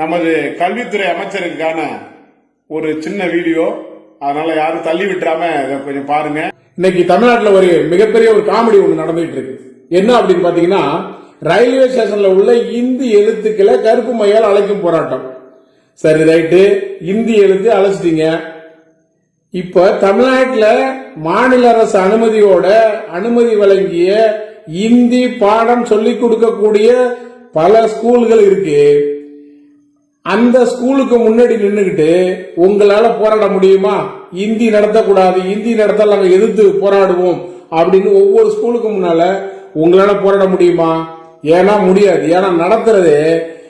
நமது கல்வித்துறை அமைச்சருக்கான ஒரு சின்ன வீடியோ. அதனால யாரும் தள்ளி விட்டுறாம இதை கொஞ்சம் பாருங்க. இன்னைக்கு தமிழ்நாட்டில் ஒரு மிகப்பெரிய ஒரு காமெடி ஒன்று நடந்துகிட்டு இருக்கு. என்ன அப்படின்னு பாத்தீங்கன்னா ரயில்வே ஸ்டேஷன்ல உள்ள இந்தி எழுத்துக்களை கருப்பு மையால் அழைக்கும் போராட்டம். சரி ரைட்டு. இந்தி எழுத்து அழைச்சிட்டீங்க. இப்ப தமிழ்நாட்டில் மாநில அரசு அனுமதியோட அனுமதி வழங்கிய இந்தி பாடம் சொல்லிக் கொடுக்கக்கூடிய பல ஸ்கூல்கள் இருக்கு. அந்த ஸ்கூலுக்கு முன்னாடி நின்றுக்கிட்டு உங்களால போராட முடியுமா? இந்தி நடத்தக்கூடாது இந்தி நடத்தால் நாங்கள் எதிர்த்து போராடுவோம் அப்படின்னு ஒவ்வொரு ஸ்கூலுக்கு முன்னால உங்களால போராட முடியுமா? ஏன்னா முடியாது. ஏன்னா நடத்துறது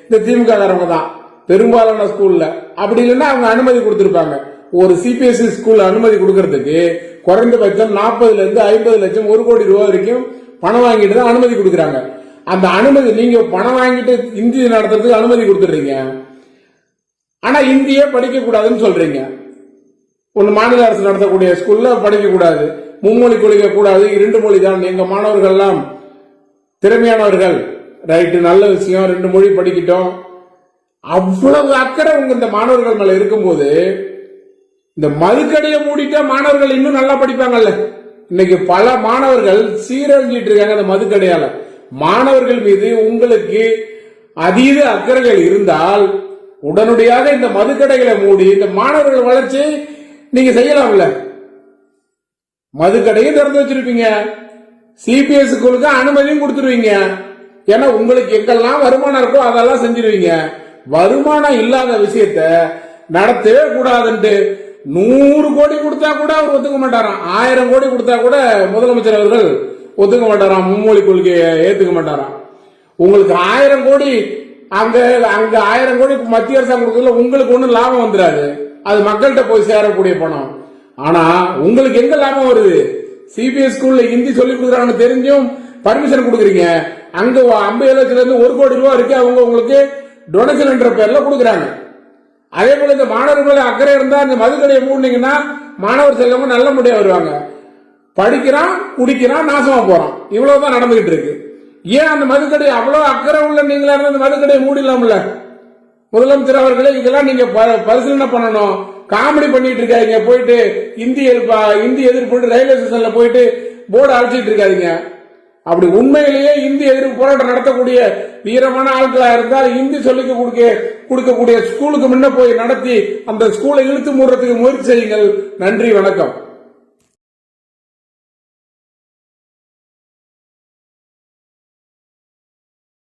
இந்த திமுக காரங்க தான். பெரும்பாலான ஸ்கூல்ல. அப்படி இல்லைன்னா அவங்க அனுமதி கொடுத்துருப்பாங்க. ஒரு சிபிஎஸ்சி ஸ்கூல் அனுமதி கொடுக்கறதுக்கு குறைந்தபட்சம் நாற்பதுல இருந்து ஐம்பது லட்சம் ஒரு கோடி ரூபாய் வரைக்கும் பணம் வாங்கிட்டு தான் அனுமதி கொடுக்குறாங்க. அந்த அனுமதி நீங்க பணம் வாங்கிட்டு இந்தி நடத்துறதுக்கு அனுமதி கொடுத்துடுறீங்க. ஆனா இந்தியே படிக்க கூடாதுன்னு சொல்றீங்க. ஒன்னு மாநில அரசு நடத்தக்கூடிய ஸ்கூல்ல படிக்க கூடாது. மும்மொழி கொள்கை கூடாது. இரண்டு மொழி தான். எங்க மாணவர்கள் எல்லாம் திறமையானவர்கள். ரைட்டு நல்ல விஷயம். ரெண்டு மொழி படிக்கட்டும். அவ்வளவு அக்கறை உங்க இந்த மாணவர்கள் மேல இருக்கும்போது இந்த மதுக்கடையை மூடிட்டா மாணவர்கள் இன்னும் நல்லா படிப்பாங்கல்ல. இன்னைக்கு பல மாணவர்கள் சீரழிஞ்சிட்டு இருக்காங்க அந்த மதுக்கடையால. மாணவர்கள் மீது உங்களுக்கு அதீத அக்கறைகள் இருந்தால் உடனடியாக இந்த மதுக்கடைகளை மூடி இந்த மாணவர்கள் வளர்ச்சி நீங்க செய்யலாம்ல? மதுக்கடையும் திறந்து வச்சிருப்பீங்க. சிபிஎஸ் ஸ்கூலுக்கு அனுமதியும் கொடுத்துருவீங்க. ஏன்னா உங்களுக்கு எங்கெல்லாம் வருமானம் இருக்கோ அதெல்லாம் செஞ்சிருவீங்க. வருமானம் இல்லாத விஷயத்த நடத்தவே கூடாதுன்ட்டு நூறு கோடி கொடுத்தா கூட அவர் ஒத்துக்க மாட்டாராம். ஆயிரம் கோடி கொடுத்தா கூட முதலமைச்சர் அவர்கள் ஒத்துக்க மாட்டாராம். மும்மொழி கொள்கையை ஏத்துக்க மாட்டாராம். உங்களுக்கு ஆயிரம் கோடி அங்க அங்க ஆயிரம் கோடி மத்திய அரசாங்கம் கொடுக்கறதுல உங்களுக்கு ஒன்றும் லாபம் வந்துடாது அது மக்கள்கிட்ட போய் சேரக்கூடிய பணம். ஆனா உங்களுக்கு எங்க லாபம் வருது? சிபிஎஸ் ஸ்கூல்ல ஹிந்தி சொல்லி கொடுக்குறாங்கன்னு தெரிஞ்சும் பர்மிஷன் கொடுக்குறீங்க. அங்க ஐம்பது லட்சத்துல இருந்து ஒரு கோடி ரூபாய் இருக்கு அவங்க உங்களுக்கு டொனேஷன் என்ற பேர்ல கொடுக்குறாங்க. அதே போல இந்த மாணவர்கள் அக்கறை இருந்தா இந்த மதுக்கடையை மூடினீங்கன்னா மாணவர் செல்வங்க நல்ல முடியா வருவாங்க. படிக்கிறான் குடிக்கிறான் நாசமா போறான். இவ்வளவுதான் நடந்துகிட்டு இருக்கு. ஏன் அந்த மதுக்கடை அவ்வளவு அக்கறை உள்ள நீங்களா இருந்தால் அந்த மதுக்கடையை மூடிடலாம்ல? முதலமைச்சர் அவர்களே இதெல்லாம் நீங்க ப- பரிசீலனை பண்ணணும். காமெடி பண்ணிட்டு இருக்காதீங்க. போயிட்டு இந்தி எதிர்ப்பா இந்தி எதிர்ப்பு ரயில்வே ஸ்டேஷன்ல போயிட்டு போர்டு அழைச்சிட்டு இருக்காதீங்க. அப்படி உண்மையிலேயே இந்தி எதிர்ப்பு போராட்டம் நடத்தக்கூடிய வீரமான ஆட்களா இருந்தால் இந்தி சொல்லிக்க கொடுக்க கொடுக்கக்கூடிய ஸ்கூலுக்கு முன்ன போய் நடத்தி அந்த ஸ்கூலை இழுத்து மூடுறதுக்கு முயற்சி செய்யுங்கள். நன்றி வணக்கம்.